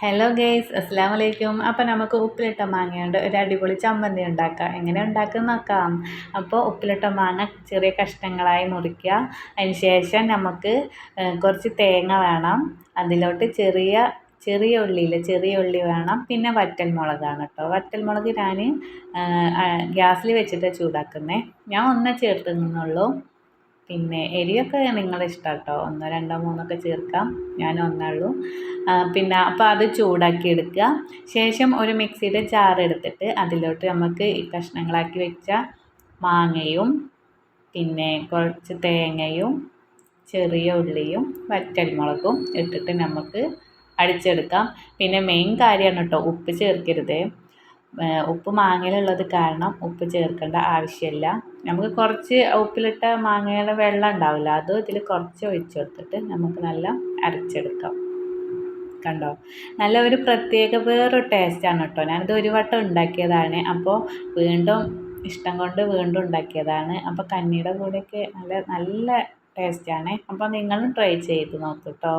Hello guys അസ്സാം വലൈക്കും അപ്പോൾ നമുക്ക് ഉപ്പിലിട്ട മാങ്ങയുണ്ട്. ഒരു അടിപൊളി ചമ്മന്തി ഉണ്ടാക്കാം. എങ്ങനെ ഉണ്ടാക്കും നോക്കാം. അപ്പോൾ ഉപ്പിലിട്ട മാങ്ങ ചെറിയ കഷ്ണങ്ങളായി മുറിക്കുക. അതിനുശേഷം നമുക്ക് കുറച്ച് തേങ്ങ വേണം. അതിലോട്ട് ചെറിയ ചെറിയ ഉള്ളിയിൽ ചെറിയ ഉള്ളി വേണം. പിന്നെ വറ്റൽ മുളകാണ് കേട്ടോ വറ്റൽ മുളക് ഞാൻ ഗ്യാസിൽ വെച്ചിട്ട് ചൂടാക്കുന്നത് ഞാൻ ഒന്നേ ചേർത്തുന്നുള്ളൂ പിന്നെ എരിയൊക്കെ നിങ്ങളുടെ ഇഷ്ടം കേട്ടോ ഒന്നോ രണ്ടോ മൂന്നൊക്കെ ചേർക്കാം. ഞാൻ ഒന്നേ ഉള്ളൂ പിന്നെ അപ്പോൾ അത് ചൂടാക്കി എടുക്കുക. ശേഷം ഒരു മിക്സിയുടെ ജാർ എടുത്തിട്ട് അതിലോട്ട് നമുക്ക് ഈ കഷ്ണങ്ങളാക്കി വെച്ച മാങ്ങയും പിന്നെ കുറച്ച് തേങ്ങയും ചെറിയ ഉള്ളിയും വറ്റൽമുളകും ഇട്ടിട്ട് നമുക്ക് അടിച്ചെടുക്കാം. പിന്നെ മെയിൻ കാര്യമാണ് കേട്ടോ ഉപ്പ് ചേർക്കരുത്. ഉപ്പ് മാങ്ങയിലുള്ളത് കാരണം ഉപ്പ് ചേർക്കേണ്ട ആവശ്യമില്ല. നമുക്ക് കുറച്ച് ഉപ്പിലിട്ട മാങ്ങയുടെ വെള്ളം ഉണ്ടാവില്ല. അതും ഇതിൽ കുറച്ച് ഒഴിച്ച് കൊടുത്തിട്ട് നമുക്ക് നല്ല അരച്ചെടുക്കാം. കണ്ടോ? നല്ല ഒരു പ്രത്യേക വേറൊരു ടേസ്റ്റാണ് കേട്ടോ. ഞാനിത് ഒരു വട്ടം ഉണ്ടാക്കിയതാണ്. അപ്പോൾ വീണ്ടും ഇഷ്ടം കൊണ്ട് വീണ്ടും ഉണ്ടാക്കിയതാണ്. അപ്പോൾ കഞ്ഞിയുടെ കൂടെയൊക്കെ നല്ല നല്ല ടേസ്റ്റാണ് അപ്പോൾ നിങ്ങളും ട്രൈ ചെയ്ത് നോക്കൂ കേട്ടോ.